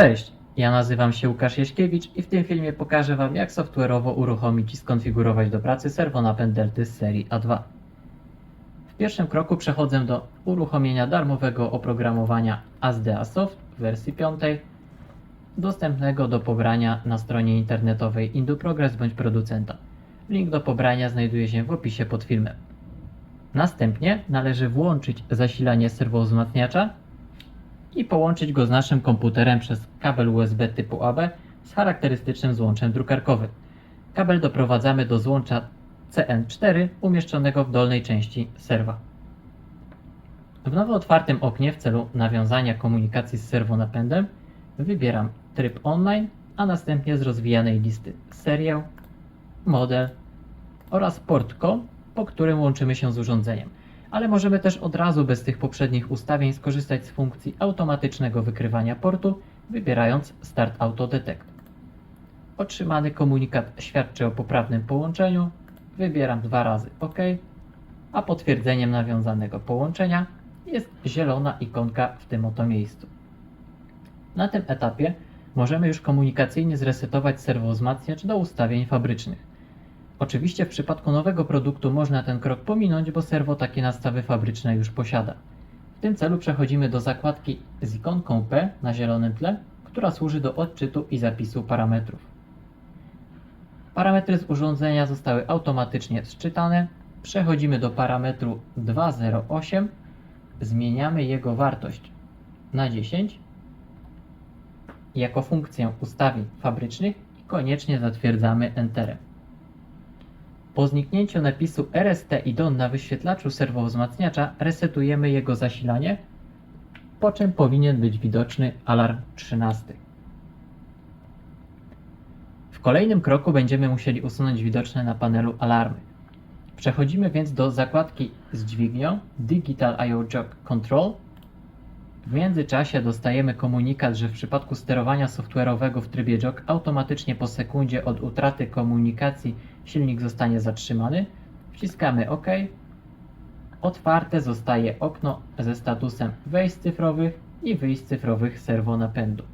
Cześć, ja nazywam się Łukasz Jaśkiewicz i w tym filmie pokażę Wam jak software'owo uruchomić i skonfigurować do pracy serwonapęd Delty z serii A2. W pierwszym kroku przechodzę do uruchomienia darmowego oprogramowania ASDA Soft w wersji 5, dostępnego do pobrania na stronie internetowej Induprogress bądź producenta. Link do pobrania znajduje się w opisie pod filmem. Następnie należy włączyć zasilanie serwowzmacniacza i połączyć go z naszym komputerem przez kabel USB typu AB z charakterystycznym złączem drukarkowym. Kabel doprowadzamy do złącza CN4 umieszczonego w dolnej części serwa. W nowo otwartym oknie w celu nawiązania komunikacji z serwonapędem wybieram tryb online, a następnie z rozwijanej listy serial, model oraz port COM, po którym łączymy się z urządzeniem ale możemy też od razu bez tych poprzednich ustawień skorzystać z funkcji automatycznego wykrywania portu, wybierając Start Auto Detect. Otrzymany komunikat świadczy o poprawnym połączeniu, wybieram dwa razy OK, a potwierdzeniem nawiązanego połączenia jest zielona ikonka w tym oto miejscu. Na tym etapie możemy już komunikacyjnie zresetować serwowzmacniacz do ustawień fabrycznych. Oczywiście w przypadku nowego produktu można ten krok pominąć, bo serwo takie nastawy fabryczne już posiada. W tym celu przechodzimy do zakładki z ikonką P na zielonym tle, która służy do odczytu i zapisu parametrów. Parametry z urządzenia zostały automatycznie sczytane. Przechodzimy do parametru 208. Zmieniamy jego wartość na 10 jako funkcję ustawień fabrycznych i koniecznie zatwierdzamy Enterem. Po zniknięciu napisu RST i DON na wyświetlaczu serwowzmacniacza resetujemy jego zasilanie, po czym powinien być widoczny alarm 13. W kolejnym kroku będziemy musieli usunąć widoczne na panelu alarmy. Przechodzimy więc do zakładki z dźwignią Digital IO Jog Control. W międzyczasie dostajemy komunikat, że w przypadku sterowania software'owego w trybie jog automatycznie po sekundzie od utraty komunikacji silnik zostanie zatrzymany. Wciskamy OK. Otwarte zostaje okno ze statusem wejść cyfrowych i wyjść cyfrowych serwonapędu.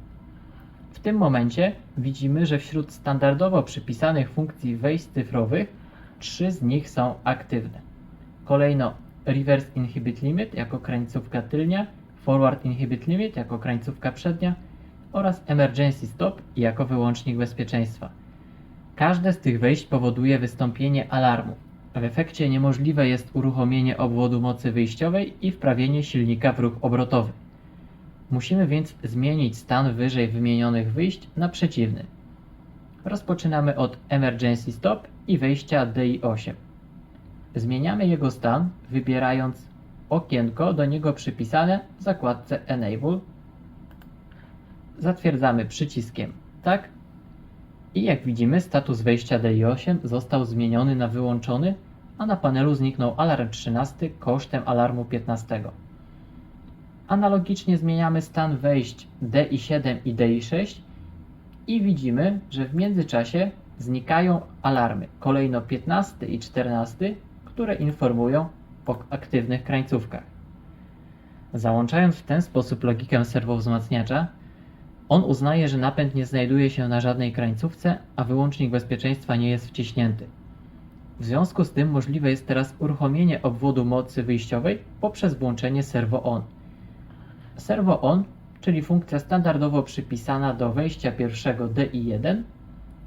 W tym momencie widzimy, że wśród standardowo przypisanych funkcji wejść cyfrowych trzy z nich są aktywne. Kolejno Reverse Inhibit Limit jako krańcówka tylnia, Forward Inhibit Limit jako krańcówka przednia oraz Emergency Stop jako wyłącznik bezpieczeństwa. Każde z tych wejść powoduje wystąpienie alarmu. W efekcie niemożliwe jest uruchomienie obwodu mocy wyjściowej i wprawienie silnika w ruch obrotowy. Musimy więc zmienić stan wyżej wymienionych wyjść na przeciwny. Rozpoczynamy od Emergency Stop i wejścia DI8. Zmieniamy jego stan, wybierając okienko do niego przypisane w zakładce Enable. Zatwierdzamy przyciskiem Tak i jak widzimy status wejścia DI8 został zmieniony na wyłączony, a na panelu zniknął alarm 13 kosztem alarmu 15. Analogicznie zmieniamy stan wejść DI7 i DI6 i widzimy, że w międzyczasie znikają alarmy kolejno 15 i 14, które informują o aktywnych krańcówkach. Załączając w ten sposób logikę serwowzmacniacza, on uznaje, że napęd nie znajduje się na żadnej krańcówce, a wyłącznik bezpieczeństwa nie jest wciśnięty. W związku z tym możliwe jest teraz uruchomienie obwodu mocy wyjściowej poprzez włączenie servo on. Servo on, czyli funkcja standardowo przypisana do wejścia pierwszego DI1,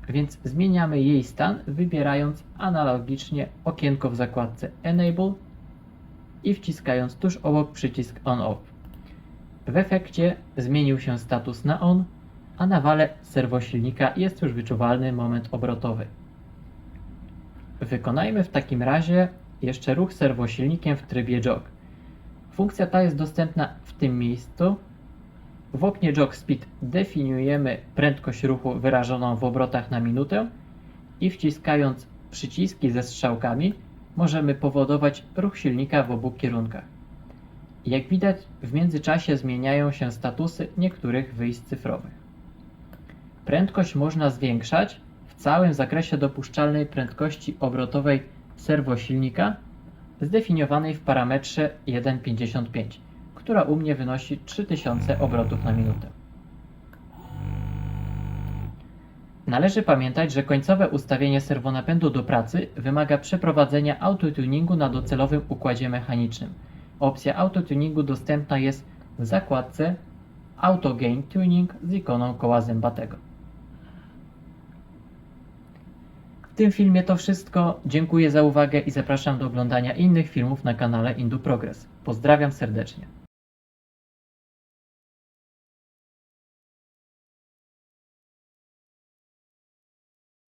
więc zmieniamy jej stan wybierając analogicznie okienko w zakładce Enable i wciskając tuż obok przycisk On-Off. W efekcie zmienił się status na on, a na wale serwosilnika jest już wyczuwalny moment obrotowy. Wykonajmy w takim razie jeszcze ruch serwosilnikiem w trybie jog. Funkcja ta jest dostępna w tym miejscu. W oknie jog speed definiujemy prędkość ruchu wyrażoną w obrotach na minutę i wciskając przyciski ze strzałkami możemy powodować ruch silnika w obu kierunkach. Jak widać, w międzyczasie zmieniają się statusy niektórych wyjść cyfrowych. Prędkość można zwiększać w całym zakresie dopuszczalnej prędkości obrotowej serwosilnika zdefiniowanej w parametrze 1,55, która u mnie wynosi 3000 obrotów na minutę. Należy pamiętać, że końcowe ustawienie serwonapędu do pracy wymaga przeprowadzenia autotuningu na docelowym układzie mechanicznym. Opcja autotuningu dostępna jest w zakładce Auto Gain Tuning z ikoną koła zębatego. W tym filmie to wszystko. Dziękuję za uwagę i zapraszam do oglądania innych filmów na kanale Indu Progress. Pozdrawiam serdecznie.